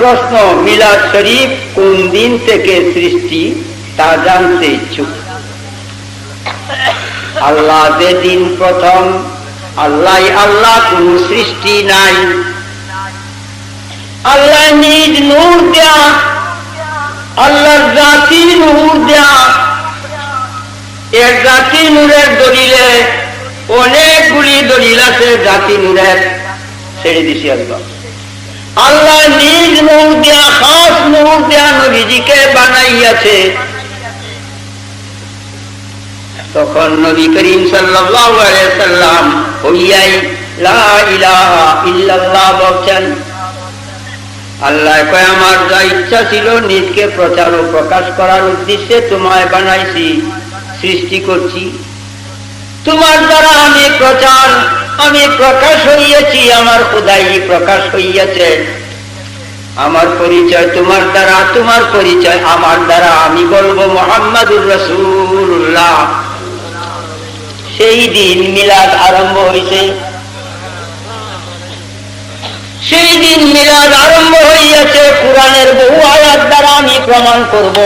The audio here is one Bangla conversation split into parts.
প্রশ্ন, মিলাদ শরীফ কোন দিন থেকে সৃষ্টি তা জানতে ইচ্ছুক? আল্লাহ দিন প্রথম আল্লাহ আল্লাহ, কোন সৃষ্টি নাই। আল্লাহ নিজ নূর দেয়া, আল্লাহর জাতি নূর দেয়া। এর জাতি নূরের দলিলে অনেকগুলি দলিল আছে, জাতি নূরের ছেড়ে দিছি আল্লাহ আল্লাহ নিজ নূর দেয়া, খাস নূর দেয়া নবীজিকে বানাইয়াছে। তখন নবী করিম সাল্লাম হইয়াই ইল্লাল্লাহ বলছেন। আল্লাহ কয়, আমার যা ইচ্ছা ছিল নিজকে প্রচার ও প্রকাশ করার উদ্দেশ্যে তোমায় বানাইছি, সৃষ্টি করছি। তোমার দ্বারা আমি প্রচার আমি প্রকাশ হইয়াছি, আমার খোদাই প্রকাশ হইয়াছে। আমার পরিচয় তোমার দ্বারা, তোমার পরিচয় আমার দ্বারা, আমি বলব মোহাম্মদুর রসুল্লাহ সেই দিন মিলাদ আরম্ভ হয়েছে সেই দিন মিলাদ আরম্ভ হইয়াছে, কোরআনের বহু আয়াত দ্বারা আমি প্রমাণ করব।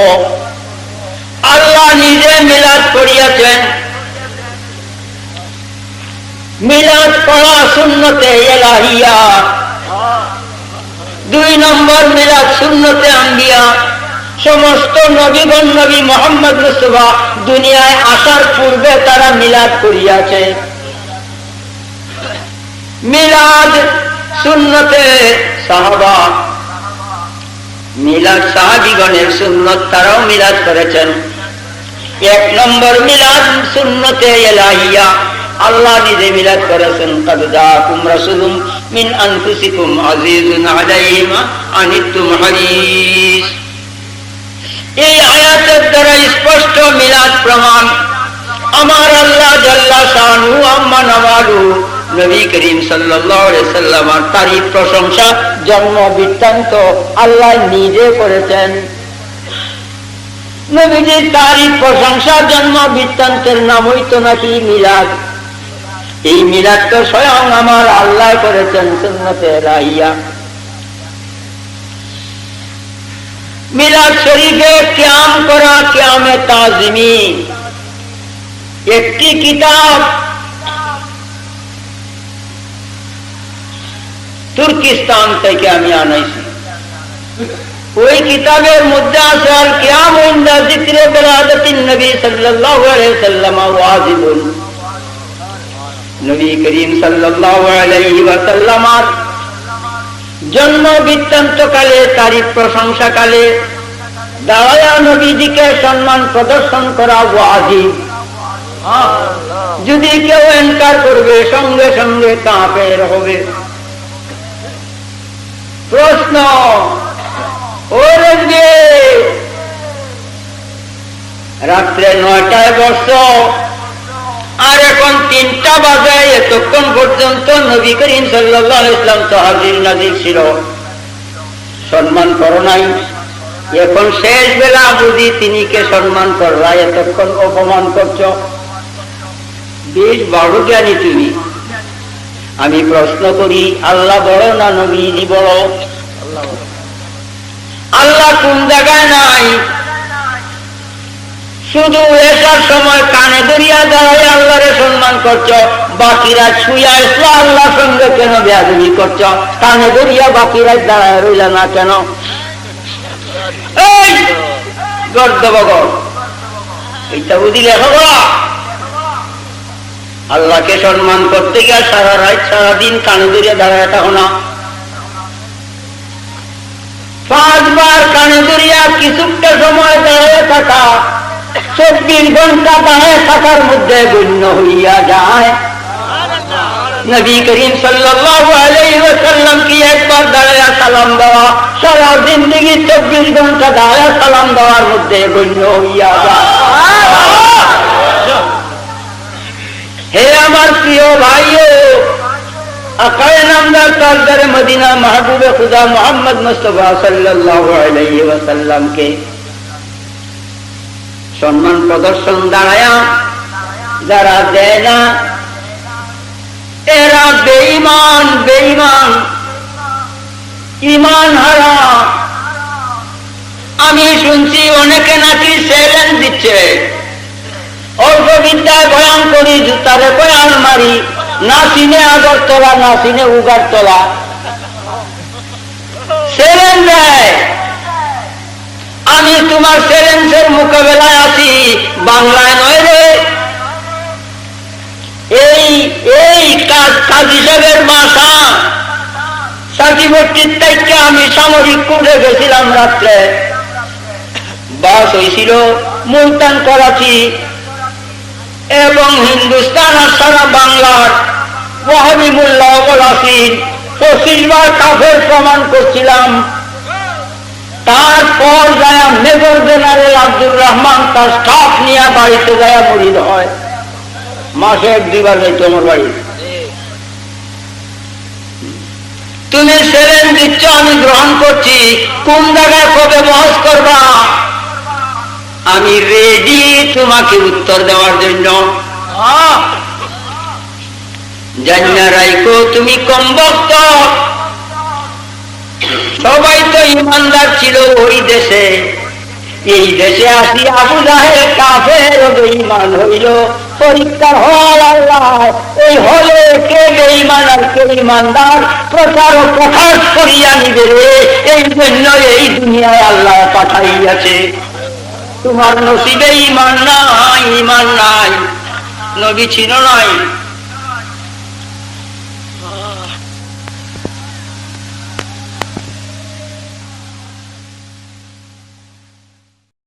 আল্লাহ নিজে মিলাদ করিয়াছেন মিলাদ পড়া শূন্যতে এলাহিয়া। দুই নম্বর মিলাদ শূন্যতে আম্বিয়া। সমস্ত নবীগণ নবী মোহাম্মদ মুস্তফা দুনিয়ায় আসার পূর্বে তারা মিলাদ করিয়াছে। মিলাদ শূন্যতে সাহাবা। মিলাদ সাহাবিগণের সুন্নত তারাও মিলাদ করেছেন। এক নম্বর মিলাদ শূন্যতে এলাহিয়া। আল্লাহ নিজে মিলাদ করেছেন জন্ম বৃত্তান্ত আল্লাহ নিজে করেছেন। নবীজির তারিফ প্রশংসা জন্ম বৃত্তান্তের নাম হইতো নাকি মিলাদ। এই মিলাদ তো স্বয়ং আমার আল্লাহ করেছেন সুন্নতে রাইয়া মিলাদ শরীফে ক্যাম করা ক্যামে তাজিমি একটি কিতাব তুর্কিস্তান থেকে আমি আনাইছি। ওই কিতাবের মধ্যে আছে আর কিয়াম ইন্দা জিক্রে বেলাদতিন নবী সাল্লাল্লাহু আলাইহি সাল্লাম ওয়াজিবুন। নবী করিম ওয়াসাল্লামার জন্ম বৃত্তান্ত কালে তারিফ প্রশংসা কালে দাওয়া নবীজিকে সম্মান প্রদর্শন করা ওয়াজিব যদি কেউ এনকার করবে, সঙ্গে সঙ্গে কাঁপের হবে। প্রশ্ন রাত্রে নয়টায় বর্ষ আর এখন তিনটা বাজে, এতক্ষণ পর্যন্ত নবী করিম সাল্লাহ ইসলাম তো হাজির নাজির ছিল। সম্মান করো নাই। এখন শেষ বেলা বুঝি তিনি কে সম্মান করলা এতক্ষণ অপমান করছ। বেশ বড় জ্ঞানী তুমি। আমি প্রশ্ন করি, আল্লাহ বড় না নবীজি বড় আল্লাহ কোন জায়গায় নাই? শুধু এসার সময় কানে দরিয়া দাঁড়ায় আল্লাহরে সম্মান করছ। বাকিরা ছুঁয়া এসলো আল্লাহ সঙ্গে কেন বেয়াদবি করছ? কানে দরিয়া বাকিরা দাঁড়ায় রইল না কেন? এই, গর্দবগর। লেখো আল্লাহকে সম্মান করতে গিয়ে সারা রাত, সারাদিন কানে দরিয়া দাঁড়ায় থাকো না। পাঁচবার কানে দরিয়া কিছুটা সময় দাঁড়িয়ে থাকা। চব্বিশ ঘণ্টা দাঁড়িয়ে থাকার মধ্যে গণ্য হইয়া যায় নবী করিম সাল্লাল্লাহু আলাইহি ওয়াসাল্লাম কি একবার দাঁড়ায়া সালাম দেওয়া সারা জিন্দগি চব্বিশ ঘণ্টা দাঁড়ায়া সালাম দেওয়ার মধ্যে গণ্য হইয়া যায় হে আমার প্রিয় ভাইও আকায় নামদার তাজদারে মদিনা মাহবুবে খুদা মোহাম্মদ মুস্তফা সাল্লাল্লাহু আলাইহি ওয়াসাল্লামকে সম্মান প্রদর্শন দাঁড়ায়া, যারা দেয় না, এরা বেঈমান বেঈমান। ইমান হারা। আমি শুনছি অনেকে নাকি চ্যালেঞ্জ দিচ্ছে। অল্প বিদ্যায় বয়ান করি, জুতারে বয়ান মারি না সিনে চিনে আগরতলা না চিনে উগারতলা চ্যালেঞ্জ দেয়। আমি তোমার চ্যালেঞ্জের মোকাবেলায় বাংলায় নয় রে। এই এই কাজ কাজী সাহেবের বাসা সাকিবটির থেকে আমি সামরিক কোর্টে গেছিলাম রাত্রে। বাস হয়েছিল মুলতান করাচি এবং হিন্দুস্তান আর সারা বাংলার ওয়াহাবিবুল্লাহ আসিন পঁচিশ বার কাফের প্রমাণ করছিলাম। তারপর যায় মেজর জেনারেল আব্দুর রহমান তার স্টাফ নিয়ে বাড়িতে যায় মরিদ হয়। মাসে এক দুইবার যাইতো আমার বাড়ি। তুমি সেরেন দিচ্ছ আমি গ্রহণ করছি। কোন জায়গায় কবে মহজ করবা? আমি রেডি তোমাকে উত্তর দেওয়ার জন্য। জান্না রাইকো তুমি কম বক্ত। সবাই তো ইমানদার ছিল ওই দেশে। এই দেশে আসি আবু জাহের কাফের বেঈমান হইল। পরীক্ষার হল আল্লাহ এই হলে কে বেঈমান আর কে ইমানদার প্রচার ও প্রকাশ করিয়া নিবে রে। এই জন্য এই দুনিয়ায় আল্লাহ পাঠাইয়াছে। তোমার নসিবে ইমান নাই ইমান নাই। নবী ছিল নাই।